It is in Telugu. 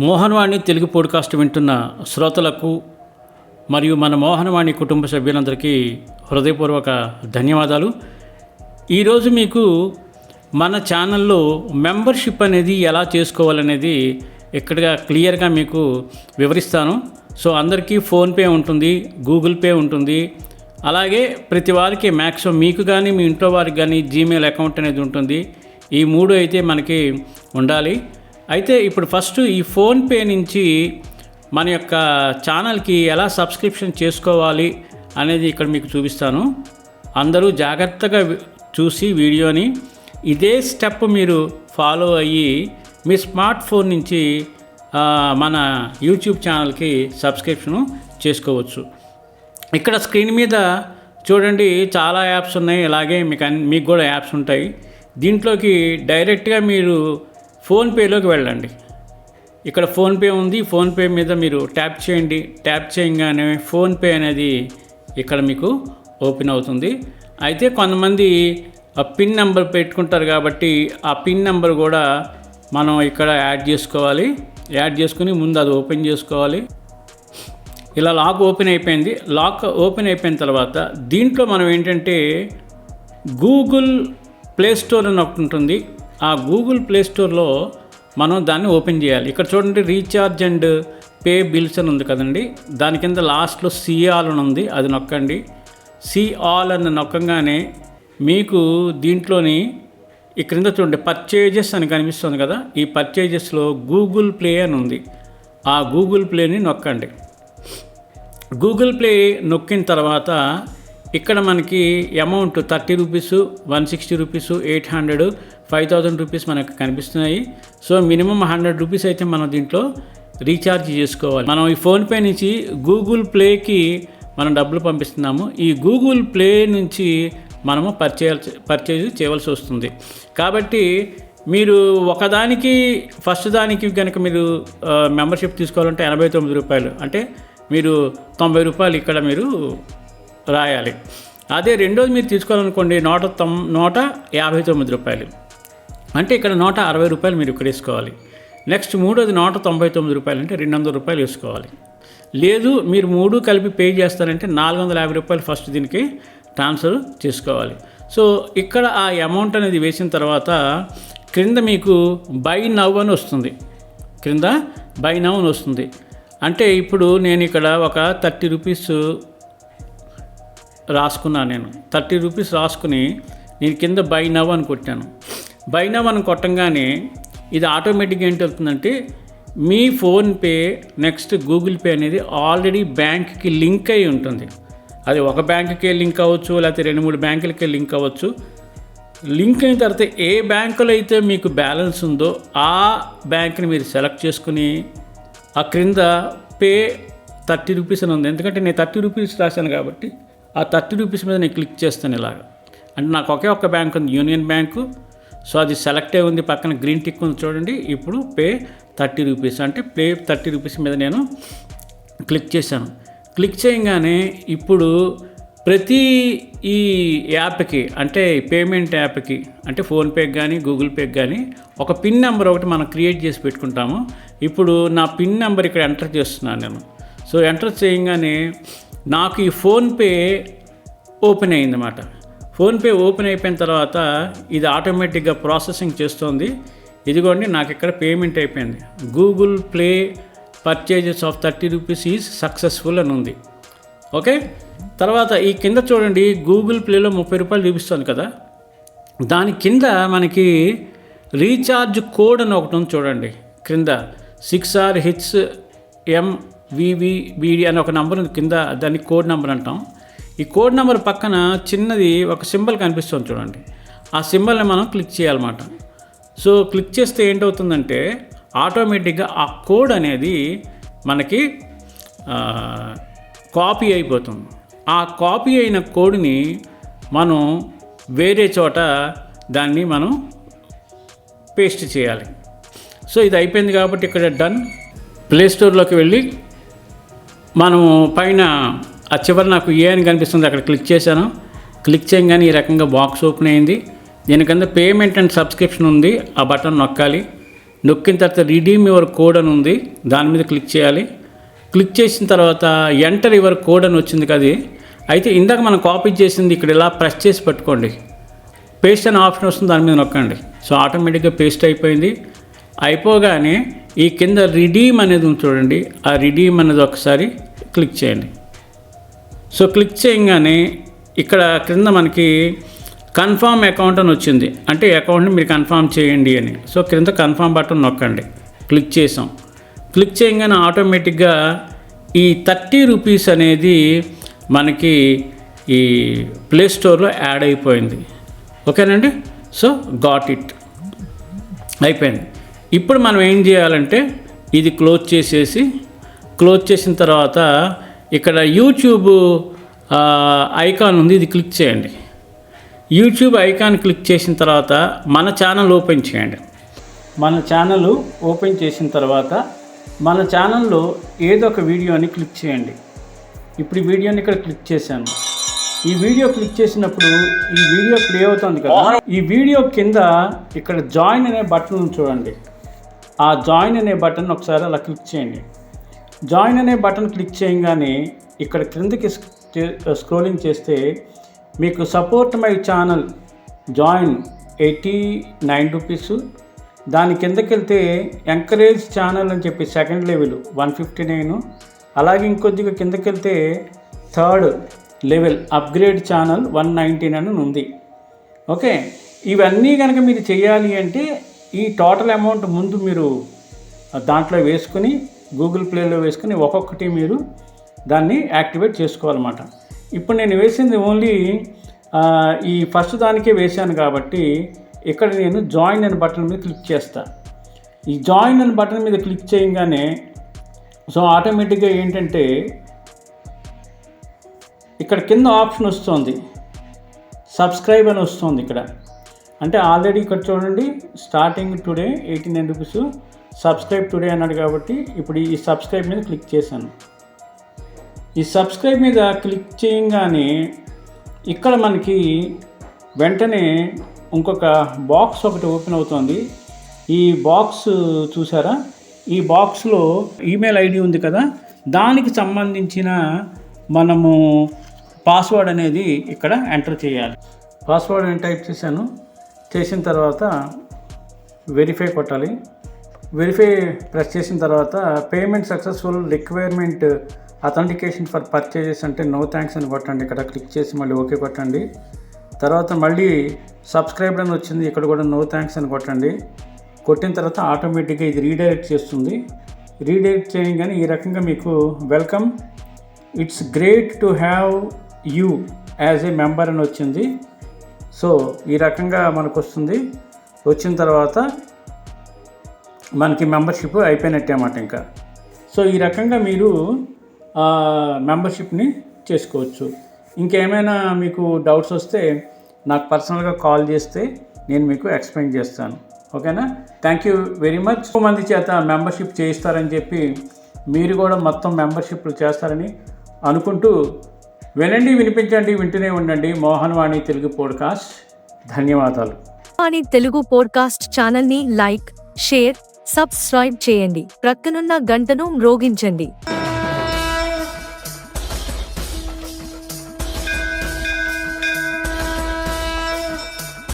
మోహన్వాణి తెలుగు పోడ్కాస్ట్ వింటున్న శ్రోతలకు మరియు మన మోహన్వాణి కుటుంబ సభ్యులందరికీ హృదయపూర్వక ధన్యవాదాలు. ఈరోజు మీకు మన ఛానల్లో మెంబర్షిప్ అనేది ఎలా చేసుకోవాలనేది ఇక్కడగా క్లియర్గా మీకు వివరిస్తాను. సో అందరికీ ఫోన్పే ఉంటుంది గూగుల్ పే ఉంటుంది. అలాగే ప్రతి వారికి మ్యాక్సిమం మీకు కానీ మీ ఇంట్లో వారికి కానీ జీమెయిల్ అకౌంట్ అనేది ఉంటుంది. ఈ మూడు అయితే మనకి ఉండాలి. అయితే ఇప్పుడు ఫస్ట్ ఈ ఫోన్పే నుంచి మన యొక్క ఛానల్కి ఎలా సబ్స్క్రిప్షన్ చేసుకోవాలి అనేది ఇక్కడ మీకు చూపిస్తాను. అందరూ జాగ్రత్తగా చూసి వీడియోని ఇదే స్టెప్ మీరు ఫాలో అయ్యి మీ స్మార్ట్ ఫోన్ నుంచి మన యూట్యూబ్ ఛానల్కి సబ్స్క్రిప్షను చేసుకోవచ్చు. ఇక్కడ స్క్రీన్ మీద చూడండి చాలా యాప్స్ ఉన్నాయి. అలాగే మీకు అన్ని మీకు కూడా యాప్స్ ఉంటాయి. దీంట్లోకి డైరెక్ట్గా మీరు ఫోన్పేలోకి వెళ్ళండి. ఇక్కడ ఫోన్పే ఉంది. ఫోన్పే మీద మీరు ట్యాప్ చేయండి. ట్యాప్ చేయగానే ఫోన్పే అనేది ఇక్కడ మీకు ఓపెన్ అవుతుంది. అయితే కొంతమంది ఆ పిన్ నెంబర్ పెట్టుకుంటారు కాబట్టి ఆ పిన్ నెంబర్ కూడా మనం ఇక్కడ యాడ్ చేసుకోవాలి. యాడ్ చేసుకుని ముందు అది ఓపెన్ చేసుకోవాలి. ఇలా లాక్ ఓపెన్ అయిపోయింది. లాక్ ఓపెన్ అయిపోయిన తర్వాత దీంట్లో మనం ఏంటంటే గూగుల్ ప్లే స్టోర్ అని ఒకటి ఉంటుంది. ఆ గూగుల్ ప్లే స్టోర్లో మనం దాన్ని ఓపెన్ చేయాలి. ఇక్కడ చూడండి రీఛార్జ్ అండ్ పే బిల్స్ అని ఉంది కదండి. దాని కింద లాస్ట్లో సిఆల్ అని ఉంది అది నొక్కండి. సి ఆల్ అని నొక్కగానే మీకు దీంట్లోని ఈ క్రింద చూడండి పర్చేజెస్ అని కనిపిస్తుంది కదా. ఈ పర్చేజెస్లో గూగుల్ ప్లే అని ఉంది. ఆ గూగుల్ ప్లేని నొక్కండి. గూగుల్ ప్లే నొక్కిన తర్వాత ఇక్కడ మనకి amount thirty rupees one sixty rupees eight hundred five thousand rupees మనకు కనిపిస్తున్నాయి. సో మినిమం హండ్రెడ్ రూపీస్ అయితే మనం దీంట్లో రీఛార్జ్ చేసుకోవాలి. మనం ఈ ఫోన్పే నుంచి గూగుల్ ప్లేకి మనం డబ్బులు పంపిస్తున్నాము. ఈ గూగుల్ ప్లే నుంచి మనము పర్చేయాల్సి పర్చేజ్ చేయవలసి వస్తుంది. కాబట్టి మీరు ఒకదానికి ఫస్ట్ దానికి కనుక మీరు మెంబర్షిప్ తీసుకోవాలంటే ఎనభై తొమ్మిది రూపాయలు. అంటే మీరు తొంభై రూపాయలు ఇక్కడ మీరు రాయాలి. అదే రెండోది మీరు తీసుకోవాలనుకోండి నూట తొమ్ నూట యాభై తొమ్మిది రూపాయలు. అంటే ఇక్కడ నూట అరవై రూపాయలు మీరు ఇక్కడ వేసుకోవాలి. నెక్స్ట్ మూడోది నూట తొంభై తొమ్మిది రూపాయలు అంటే రెండు వందల రూపాయలు వేసుకోవాలి. లేదు మీరు మూడు కలిపి పే చేస్తారంటే నాలుగు వందల యాభై రూపాయలు ఫస్ట్ దీనికి ట్రాన్స్ఫర్ చేసుకోవాలి. సో ఇక్కడ ఆ అమౌంట్ అనేది వేసిన తర్వాత క్రింద మీకు బై నవ్ అని వస్తుంది. క్రింద బై నవ్ అని వస్తుంది. అంటే ఇప్పుడు నేను ఇక్కడ ఒక థర్టీ రూపీస్ రాసుకున్నాను నేను. థర్టీ రూపీస్ రాసుకుని నేను కింద బై నవ్ అని కొట్టాను. బైనా మనం కొట్టంగానే ఇది ఆటోమేటిక్గా ఏంటి అవుతుందంటే మీ ఫోన్పే నెక్స్ట్ గూగుల్ పే అనేది ఆల్రెడీ బ్యాంక్కి లింక్ అయి ఉంటుంది. అది ఒక బ్యాంకుకే లింక్ అవ్వచ్చు లేకపోతే రెండు మూడు బ్యాంకులకే లింక్ అవ్వచ్చు. లింక్ అయిన తర్వాత ఏ బ్యాంకులో అయితే మీకు బ్యాలెన్స్ ఉందో ఆ బ్యాంక్ని మీరు సెలెక్ట్ చేసుకుని ఆ క్రింద పే థర్టీ రూపీస్ అని ఉంది. ఎందుకంటే నేను థర్టీ రూపీస్ రాశాను కాబట్టి ఆ థర్టీ రూపీస్ మీద నేను క్లిక్ చేస్తాను ఇలాగ. అంటే నాకు ఒకే ఒక్క బ్యాంక్ ఉంది యూనియన్ బ్యాంకు సో అది సెలెక్ట్ అయి ఉంది పక్కన గ్రీన్ టిక్ ఉంది చూడండి. ఇప్పుడు పే థర్టీ రూపీస్. అంటే పే థర్టీ రూపీస్ మీద నేను క్లిక్ చేశాను. క్లిక్ చేయగానే ఇప్పుడు ప్రతి ఈ యాప్కి అంటే పేమెంట్ యాప్కి అంటే ఫోన్పేకి కానీ గూగుల్ పేకి కానీ ఒక పిన్ నెంబర్ ఒకటి మనం క్రియేట్ చేసి పెట్టుకుంటాము. ఇప్పుడు నా పిన్ నెంబర్ ఇక్కడ ఎంటర్ చేస్తున్నాను నేను. సో ఎంటర్ చేయగానే నాకు ఈ ఫోన్పే ఓపెన్ అయిందన్నమాట. ఫోన్పే ఓపెన్ అయిపోయిన తర్వాత ఇది ఆటోమేటిక్గా ప్రాసెసింగ్ చేస్తోంది. ఇదిగోండి నాకు ఇక్కడ పేమెంట్ అయిపోయింది. Google Play purchases of thirty rupees is successful అని ఉంది. ఓకే? తర్వాత ఈ కింద చూడండి గూగుల్ ప్లేలో ముప్పై రూపాయలు చూపిస్తుంది కదా. దాని కింద మనకి రీఛార్జ్ కోడ్ అని ఒకటి ఉంది చూడండి. క్రింద six R H M V V B D అని ఒక నంబర్ ఉంది. కింద దాన్ని కోడ్ నెంబర్ అంటాం. ఈ కోడ్ నెంబర్ పక్కన చిన్నది ఒక సింబల్ కనిపిస్తుంది చూడండి. ఆ సింబల్ని మనం క్లిక్ చేయాలన్నమాట. సో క్లిక్ చేస్తే ఏంటవుతుందంటే ఆటోమేటిక్గా ఆ కోడ్ అనేది మనకి కాపీ అయిపోతుంది. ఆ కాపీ అయిన కోడ్ని మనం వేరే చోట దాన్ని మనం పేస్ట్ చేయాలి. సో ఇది అయిపోయింది కాబట్టి ఇక్కడ డన్. ప్లే స్టోర్లోకి వెళ్ళి మనం పైన ఆ చివరి నాకు ఏ అని కనిపిస్తుంది అక్కడ క్లిక్ చేశాను. క్లిక్ చేయగానే ఈ రకంగా బాక్స్ ఓపెన్ అయింది. దీని కింద పేమెంట్ అండ్ సబ్స్క్రిప్షన్ ఉంది. ఆ బటన్ నొక్కాలి. నొక్కిన తర్వాత రిడీమ్ యువర్ కోడ్ అని ఉంది. దాని మీద క్లిక్ చేయాలి. క్లిక్ చేసిన తర్వాత ఎంటర్ యువర్ కోడ్ అని వచ్చింది కదా అయితే ఇందాక మనం కాపీ చేసింది ఇక్కడ ఇలా ప్రెస్ చేసి పెట్టుకోండి. పేస్ట్ అనే ఆప్షన్ వస్తుంది దాని మీద నొక్కండి. సో ఆటోమేటిక్గా పేస్ట్ అయిపోయింది. అయిపోగానే ఈ కింద రిడీమ్ అనేది ఉంది చూడండి. ఆ రిడీమ్ అనేది ఒకసారి క్లిక్ చేయండి. సో క్లిక్ చేయగానే ఇక్కడ క్రింద మనకి కన్ఫామ్ అకౌంట్ అని వచ్చింది. అంటే అకౌంట్ని మీరు కన్ఫామ్ చేయండి అని. సో క్రింద కన్ఫామ్ బటన్ నొక్కండి. క్లిక్ చేసాం. క్లిక్ చేయగానే ఆటోమేటిక్గా ఈ థర్టీ రూపీస్ అనేది మనకి ఈ ప్లే స్టోర్లో యాడ్ అయిపోయింది. ఓకేనండి? So got it. అయిపోయింది. ఇప్పుడు మనం ఏం చేయాలంటే ఇది క్లోజ్ చేసేసి క్లోజ్ చేసిన తర్వాత ఇక్కడ యూట్యూబ్ ఐకాన్ ఉంది ఇది క్లిక్ చేయండి. యూట్యూబ్ ఐకాన్ క్లిక్ చేసిన తర్వాత మన ఛానల్ ఓపెన్ చేయండి. మన ఛానల్ ఓపెన్ చేసిన తర్వాత మన ఛానల్లో ఏదో ఒక వీడియోని క్లిక్ చేయండి. ఇప్పుడు ఈ వీడియోని ఇక్కడ క్లిక్ చేశాను. ఈ వీడియో క్లిక్ చేసినప్పుడు ఈ వీడియో ప్లే అవుతుంది కదా. ఈ వీడియో కింద ఇక్కడ జాయిన్ అనే బటన్ చూడండి. ఆ జాయిన్ అనే బటన్ ఒకసారి అలా క్లిక్ చేయండి. జాయిన్ అనే బటన్ క్లిక్ చేయగానే ఇక్కడ క్రిందకి స్క్రోలింగ్ చేస్తే మీకు support my channel join eighty nine rupees. దాని కిందకి వెళ్తే ఎంకరేజ్ ఛానల్ అని చెప్పి second level one fifty nine. అలాగే ఇంకొద్దిగా కిందకి వెళ్తే third level upgrade channel one nineteen nine ఉంది. ఓకే ఇవన్నీ కనుక మీరు చేయాలి అంటే ఈ టోటల్ అమౌంట్ ముందు మీరు దాంట్లో వేసుకుని గూగుల్ ప్లేలో వేసుకుని ఒక్కొక్కటి మీరు దాన్ని యాక్టివేట్ చేసుకోవాలన్నమాట. ఇప్పుడు నేను వేసింది ఓన్లీ ఈ ఫస్ట్ దానికే వేశాను కాబట్టి ఇక్కడ నేను జాయిన్ అనే బటన్ మీద క్లిక్ చేస్తా. ఈ జాయిన్ అనే బటన్ మీద క్లిక్ చేయగానే సో ఆటోమేటిక్గా ఏంటంటే ఇక్కడ కింద ఆప్షన్ వస్తుంది. సబ్స్క్రైబ్ అని వస్తుంది ఇక్కడ. అంటే ఆల్రెడీ ఇక్కడ చూడండి starting today eighty nine rupees subscribe today అన్నాడు కాబట్టి ఇప్పుడు ఈ సబ్స్క్రైబ్ మీద క్లిక్ చేశాను. ఈ సబ్స్క్రైబ్ మీద క్లిక్ చేయగానే ఇక్కడ మనకి వెంటనే ఇంకొక బాక్స్ ఒకటి ఓపెన్ అవుతుంది. ఈ బాక్స్ చూసారా? ఈ బాక్స్లో ఈమెయిల్ ఐడి ఉంది కదా? దానికి సంబంధించిన మనము పాస్వర్డ్ అనేది ఇక్కడ ఎంటర్ చేయాలి. పాస్వర్డ్ నేను టైప్ చేశాను. చేసిన తర్వాత వెరిఫై కొట్టాలి. వెరిఫై ప్రెస్ చేసిన తర్వాత payment successful requirement authentication for purchases అంటే నో థ్యాంక్స్ అని కొట్టండి. ఇక్కడ క్లిక్ చేసి మళ్ళీ ఓకే కొట్టండి. తర్వాత మళ్ళీ సబ్స్క్రైబ్ అని వచ్చింది. ఇక్కడ కూడా నో థ్యాంక్స్ అని కొట్టండి. కొట్టిన తర్వాత ఆటోమేటిక్గా ఇది రీడైరెక్ట్ చేస్తుంది. రీడైరెక్ట్ చేయగానే ఈ రకంగా మీకు welcome it's great to have you as a member అని వచ్చింది. సో ఈ రకంగా మనకు వస్తుంది వచ్చిన తర్వాత మనకి మెంబర్షిప్ అయిపోయినట్టే అన్నమాట ఇంకా. సో ఈ రకంగా మీరు మెంబర్షిప్ని చేసుకోవచ్చు. ఇంకేమైనా మీకు డౌట్స్ వస్తే నాకు పర్సనల్గా కాల్ చేస్తే నేను మీకు ఎక్స్ప్లెయిన్ చేస్తాను. ఓకేనా? Thank you very much. ఎక్కువ మంది చేత మెంబర్షిప్ చేయిస్తారని చెప్పి మీరు కూడా మొత్తం మెంబర్షిప్లు చేస్తారని అనుకుంటూ వినండి వినిపించండి వింటూనే ఉండండి. మోహన్ వాణి తెలుగు పోడ్కాస్ట్. ధన్యవాదాలు. వాణి తెలుగు పోడ్కాస్ట్ ఛానల్ని లైక్ షేర్ సబ్స్క్రైబ్ చేయండి. ప్రక్కనున్న గంటను మ్రోగించండి.